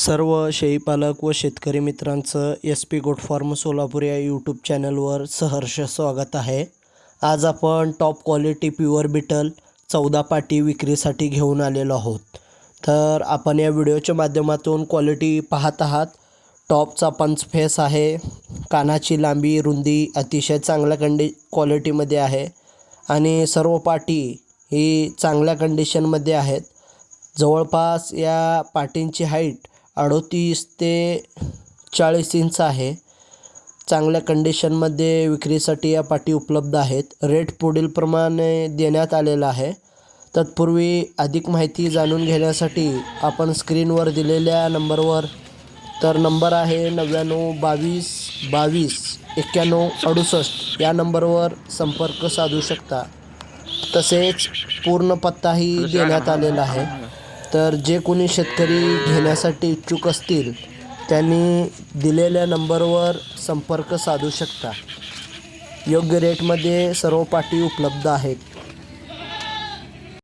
सर्व शेळीपालक व शेतकरी मित्रांचं S P goat farm Solapur या यूट्यूब चॅनलवर सहर्ष स्वागत आहे. आज आपण टॉप क्वालिटी प्युअर बिटल चौदा पाटी विक्रीसाठी घेऊन आलेलो आहोत. तर आपण या व्हिडिओच्या माध्यमातून क्वालिटी पाहत आहात. टॉपचा पंच फेस आहे. कानाची लांबी रुंदी अतिशय चांगल्या कंडि क्वालिटीमध्ये आहे. आणि सर्व पाटी ही चांगल्या कंडिशनमध्ये आहेत. जवळपास या पाटींची हाईट अडतीस ते चाळीस इंच आहे. चांगल्या कंडिशनमध्ये विक्रीसाठी या पाटी उपलब्ध आहेत. रेट पुढीलप्रमाणे देण्यात आलेला आहे. तत्पूर्वी अधिक माहिती जाणून घेण्यासाठी आपण स्क्रीनवर दिलेल्या नंबरवर तर नंबर आहे नव्याण्णव बावीस बावीस एक्क्याण्णव अडुसष्ट. या नंबरवर संपर्क साधू शकता. तसेच पूर्ण पत्ताही देण्यात आलेला आहे. तर जे कोणी शेतकरी घेण्यासाठी इच्छुक असतील त्यांनी दिलेल्या नंबरवर संपर्क साधू शकता. योग्य रेटमध्ये सर्व पाटी उपलब्ध आहेत.